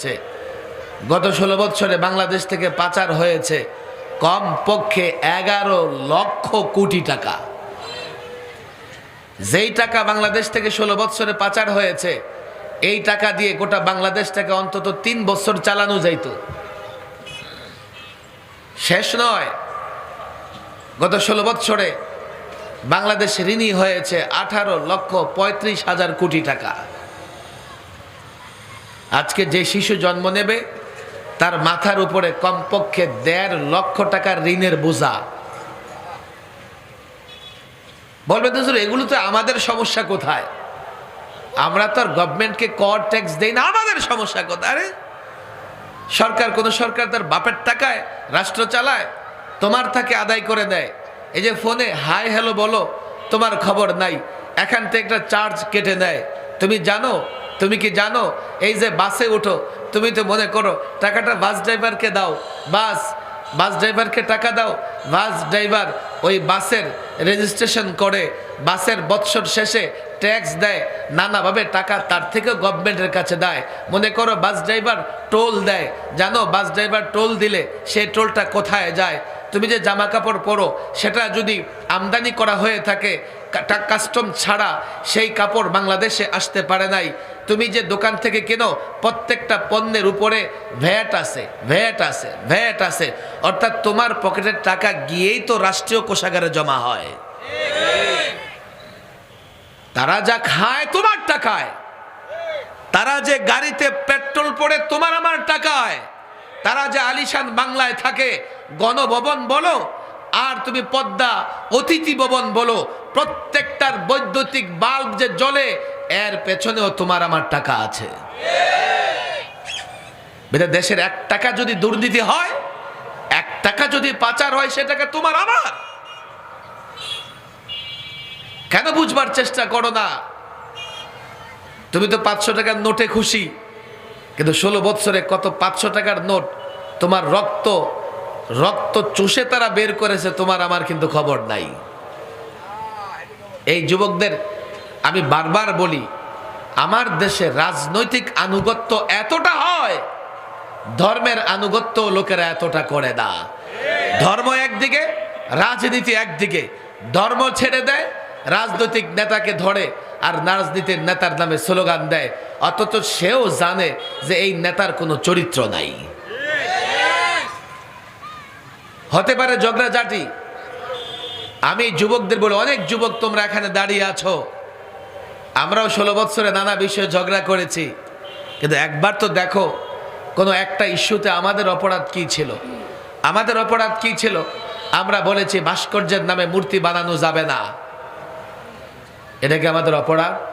হয়েছে গত ষোলো বছরে বাংলাদেশ থেকে পাচার হয়েছে কম পক্ষে এগারো লক্ষ কোটি টাকা। যেই টাকা বাংলাদেশ থেকে ষোলো বছরে পাচার হয়েছে, এই টাকা দিয়ে গোটা বাংলাদেশটাকে অন্তত তিন বছর চালানো যাইত। শেষ নয়, গত ষোলো বছরে বাংলাদেশ ঋণী হয়েছে আঠারো লক্ষ পঁয়ত্রিশ হাজার কোটি টাকা। আজকে যে শিশু জন্ম নেবে, তার মাথার উপরে কমপক্ষে দেড় লক্ষ টাকার ঋণের বোঝা। বলবেন তো এগুলো তো আমাদের সমস্যা কোথায়? আমরা তো গভর্নমেন্টকে কর ট্যাক্স দেই না, আমাদের সমস্যা কোথায়? আরে, সরকার, কোন সরকার তার বাপের টাকায় রাষ্ট্র চালায়, তোমার থাকে আদায় করে দেয়। এই যে ফোনে, হাই, হ্যালো, বলো, তোমার খবর নাই, এখান থেকে একটা চার্জ কেটে নেয় তুমি জানো তুমি কি জানো? এই যে বাসে উঠো, তুমি তো মনে করো, টাকাটা বাস ড্রাইভারকে দাও। বাস বাস ড্রাইভারকে টাকা দাও। বাস ড্রাইভার ওই বাসের রেজিস্ট্রেশন করে, বাসের বৎসর শেষে ট্যাক্স দেয়। নানাভাবে টাকা তার থেকেও গভর্নমেন্টের কাছে দেয়। মনে করো বাস ড্রাইভার টোল দেয়। জানো বাস ড্রাইভার টোল দিলে সেই টোলটা কোথায় যায়? তুমি যে জামা কাপড় পরো, সেটা যদি আমদানি করা হয়ে থাকে কাস্টম ছাড়া সেই কাপড় বাংলাদেশে আসতে পারে নাই। তুমি যে দোকান থেকে কেনো, প্রত্যেকটা পণ্যের উপরে ভ্যাট আছে ভ্যাট আছে ভ্যাট আছে। অর্থাৎ তোমার পকেটের টাকা গিয়েই তো রাষ্ট্রীয় কোষাগারে জমা হয়। তারা যা খায়, তোমার টাকায়। তারা যে গাড়িতে পেট্রোল পড়ে, তোমার আমার টাকায়। তারা যে আলিশান বাংলায় থাকে, গণভবন বলো আর তুমি পদ্মা অতিথি ভবন বলো, প্রত্যেকটার বৈদ্যুতিক বাল্ব যে জ্বলে, এর পেছনেও তোমার আমার টাকা আছে। দেশের এক টাকা যদি দুর্নীতি হয়, এক টাকা যদি পাচার হয়, সে টাকা তোমার আমার। কেন বুঝবার চেষ্টা করো না? তুমি তো পাঁচশো টাকার নোটে খুশি, কিন্তু ষোলো বৎসরে কত পাঁচশো টাকার নোট তোমার রক্ত রক্ত চুষে তারা বের করেছে, তোমার আমার কিন্তু খবর নাই। এই যুবকদের আমি বারবার বলি, আমার দেশে রাজনৈতিক আনুগত্য এতটা হয়, ধর্মের আনুগত্য লোকেরা এতটা করে না। ধর্ম একদিকে, রাজনীতি একদিকে, ধর্ম ছেড়ে দেয়, রাজনৈতিক নেতাকে ধরে আর রাজনীতির নেতার নামে স্লোগান দেয়, অথচ সেও জানে যে এই নেতার কোনো চরিত্র নাই। হতে পারে ঝগড়া ঝগড়াঝাটি আমি যুবকদের বলে, অনেক যুবক তোমরা এখানে দাঁড়িয়ে আছো। আমরাও ষোলো বৎসরে নানা বিষয়ে ঝগড়া করেছি। কিন্তু একবার তো দেখো, কোনো একটা ইস্যুতে আমাদের অপরাধ কি ছিল? আমাদের অপরাধ কি ছিল? আমরা বলেছি, ভাস্কর্যের নামে মূর্তি বানানো যাবে না। এটা কি আমাদের অপরাধ?